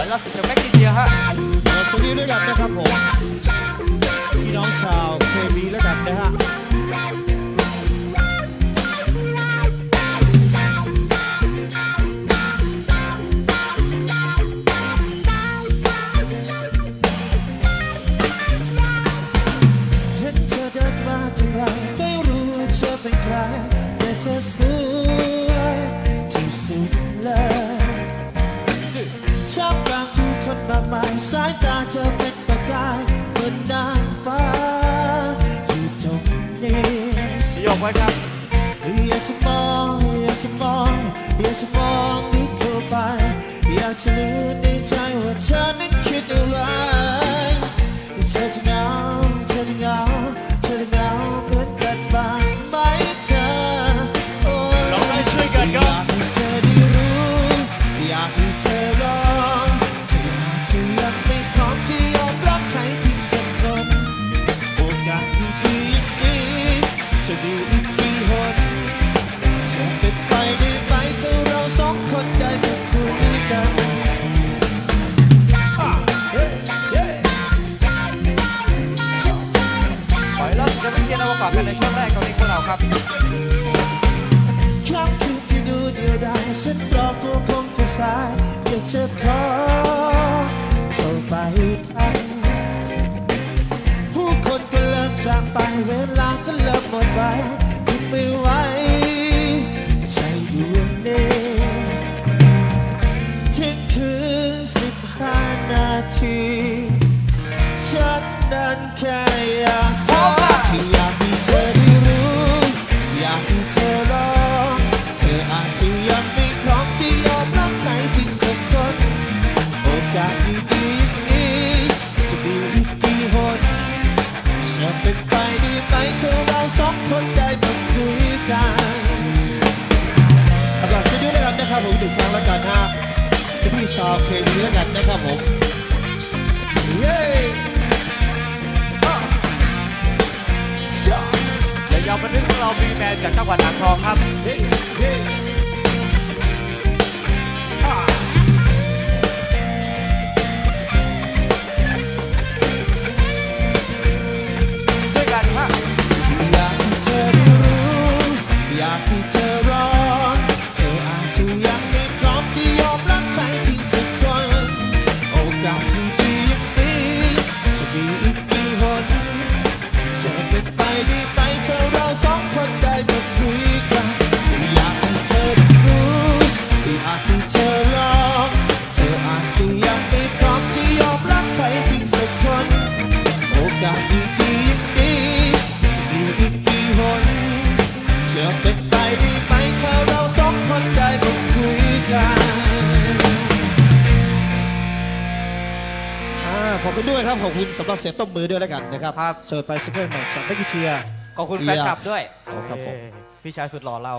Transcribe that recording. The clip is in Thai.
อยล่าสุดจากแม็กกิเทียฮะเราสวัสดีด้วยกันนะครับผม พี่น้องชาวเคบีแล้วกันนะฮะเห็นเธอเดินมาทางไรไม่รู้เธอเป็นใครแต่เธอ มากมายสายตาเธอเป็นประกายเหมือนนางฟ้าอยู่ตรงนี้นิยมไว้ครับอยากจะมองอยากจะมองอยากจะมองนี่เข้าไปอยากจะรู้ใากกันในช่วงแรกตอนนี้พวกเราครับค่ำคืนที่ดูเดียวดายฉันรอตัวคงจะสายอยากจะขอเข้าไปทันผู้คนก็เริ่มจากไปเวลาก็เริ่มหมดไปยุดไม่ไหวใจดวงนี้เที่ยงคืนสิบห้านาทีฉันนั้นแค่อยาก เธอเราสองคนได้มาคุยกันอากาศสวัสดีแล้วกันนะครับผมอีกครั้งแล้วกันฮะพี่พี่ชาวเควีแล้วกันนะครับผมเย้อะชาและยาวเป็นเรื่องของเราบีแมนจากจังหวัดอ่างทองครับ จะเป็นไปได้ไหมถ้าเราสองคนได้มาคุยกันอ่าขอบคุณด้วยครับ ขอบคุณสำหรับเสียงต้มมือด้วยแล้วกันนะครับครับ เชิญไปสเปอร์แมนจากแมกกิเทียขอบคุณแฟนคลับด้วยอ๋อครับผมเอ้ยพี่ชายสุดหล่อเรา